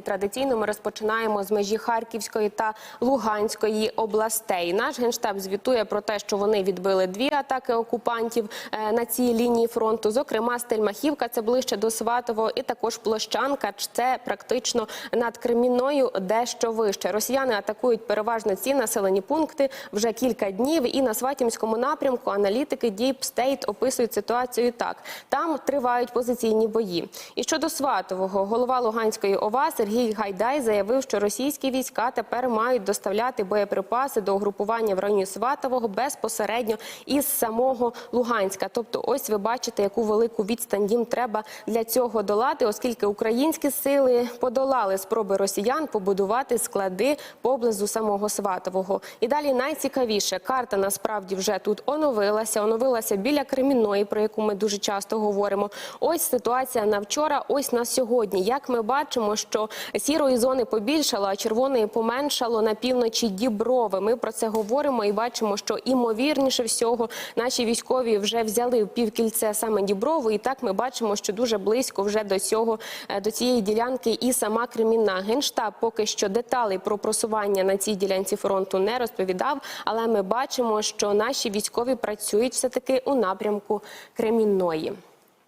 Традиційно ми розпочинаємо з межі Харківської та Луганської областей. Наш генштаб звітує про те, що вони відбили дві атаки окупантів е, на цій лінії фронту. Зокрема, Стельмахівка це ближче до Сватово, і також Площанка. Це практично над Кремінною, дещо вище. Росіяни атакують переважно ці населені пункти вже кілька днів. І на Сватімському напрямку аналітики Deep State описують ситуацію так: там тривають позиційні бої. І щодо Сватового, голова Луганської ОВА Сергій Гайдай заявив, що російські війська тепер мають доставляти боєприпаси до угрупування в районі Сватового безпосередньо із самого Луганська. Тобто, ось ви бачите, яку велику відстань їм треба для цього долати, оскільки українські сили подолали спроби росіян побудувати склади поблизу самого Сватового. І далі найцікавіше карта насправді вже тут оновилася. Оновилася біля Кремінної, про яку ми дуже часто говоримо. Ось ситуація на вчора, ось на сьогодні. Як ми бачимо, що сірої зони побільшало, а червоної поменшало на півночі Діброви. Ми про це говоримо і бачимо, що імовірніше всього наші військові вже взяли в півкільце саме Діброву. І так ми бачимо, що дуже близько вже до цього е, до цієї ділянки і сама Кремінна. Генштаб поки що деталей про просування на цій ділянці фронту не розповідав, але ми бачимо, що наші військові працюють все таки у напрямку Кремінної.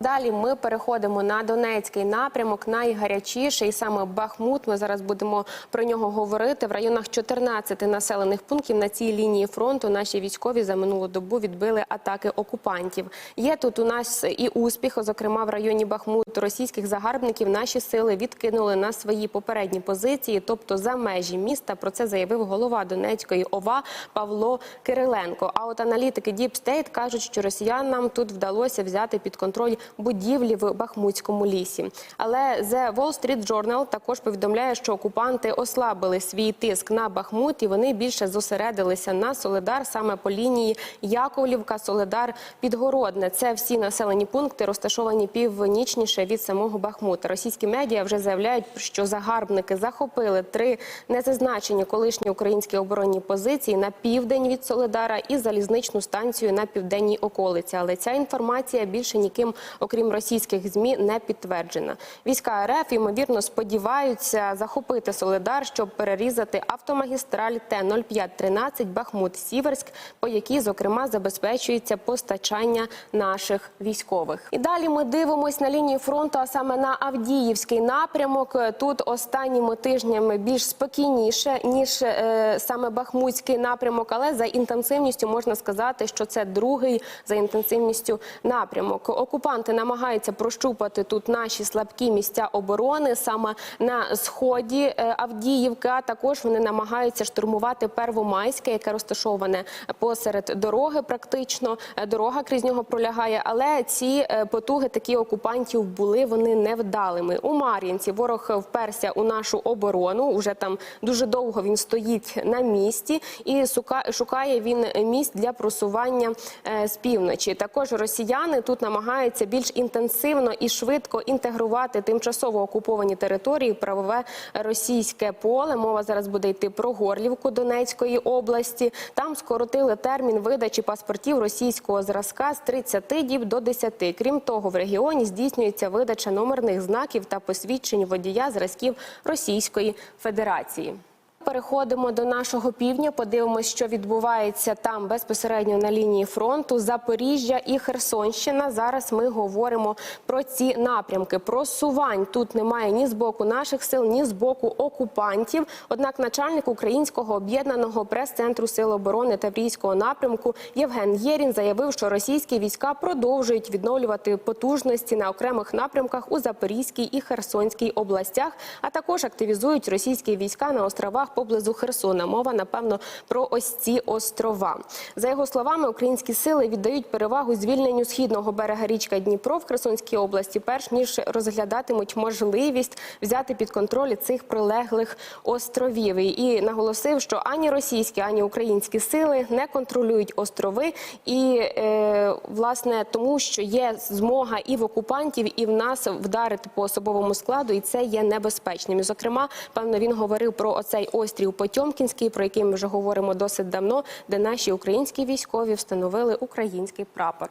Далі ми переходимо на Донецький напрямок, найгарячіший, саме Бахмут. Ми зараз будемо про нього говорити. В районах 14 населених пунктів на цій лінії фронту наші військові за минулу добу відбили атаки окупантів. Є тут у нас і успіх, зокрема в районі Бахмут. Російських загарбників наші сили відкинули на свої попередні позиції, тобто за межі міста. Про це заявив голова Донецької ОВА Павло Кириленко. А от аналітики Deep State кажуть, що росіянам тут вдалося взяти під контроль будівлі в Бахмутському лісі. Але The Wall Street Journal також повідомляє, що окупанти ослабили свій тиск на Бахмут і вони більше зосередилися на Соледар саме по лінії Яковлівка, Соледар, Підгородне. Це всі населені пункти, розташовані північніше від самого Бахмута. Російські медіа вже заявляють, що загарбники захопили три незазначені колишні українські оборонні позиції на південь від Соледара і залізничну станцію на південній околиці. Але ця інформація більше ніким окрім російських змі, не підтверджена. Війська РФ ймовірно сподіваються захопити Соледар, щоб перерізати автомагістраль Т-0513 Бахмут-Сіверськ, по якій, зокрема, забезпечується постачання наших військових. І далі ми дивимось на лінію фронту, а саме на Авдіївський напрямок. Тут останніми тижнями більш спокійніше ніж е, саме Бахмутський напрямок, але за інтенсивністю можна сказати, що це другий за інтенсивністю напрямок. Окупанти намагаються прощупати тут наші слабкі місця оборони саме на сході е, Авдіївки. А також вони намагаються штурмувати Первомайське, яке розташоване посеред дороги. Практично Е, дорога крізь нього пролягає. Але ці е, потуги такі окупантів були вони невдалими. У Мар'їнці ворог вперся у нашу оборону. Уже там дуже довго він стоїть на місці і шукає він місць для просування з півночі. Також росіяни тут намагаються більш інтенсивно і швидко інтегрувати тимчасово окуповані території в правове російське поле. Мова зараз буде йти про Горлівку Донецької області. Там скоротили термін видачі паспортів російського зразка з 30 діб до 10. Крім того, в регіоні здійснюється видача номерних знаків та посвідчень водія зразків Російської Федерації. Переходимо до нашого півдня. Подивимося, що відбувається там безпосередньо на лінії фронту. Запоріжжя і Херсонщина. Зараз ми говоримо про ці напрямки. Просувань тут немає ні з боку наших сил, ні з боку окупантів. Однак, начальник українського об'єднаного прес-центру сил оборони Таврійського напрямку Євген Єрін заявив, що російські війська продовжують відновлювати потужності на окремих напрямках у Запорізькій і Херсонській областях, а також активізують російські війська на островах поблизу Херсона. Мова напевно про ось ці острова. За його словами, українські сили віддають перевагу звільненню східного берега річка Дніпро в Херсонській області, перш ніж розглядатимуть можливість взяти під контроль цих прилеглих островів. І наголосив, що ані російські, ані українські сили не контролюють острови, і е, власне тому, що є змога і в окупантів, і в нас вдарити по особовому складу, і це є небезпечним. Зокрема, певно, він говорив про оцей острів Потьомкінський, про який ми вже говоримо досить давно, де наші українські військові встановили український прапор.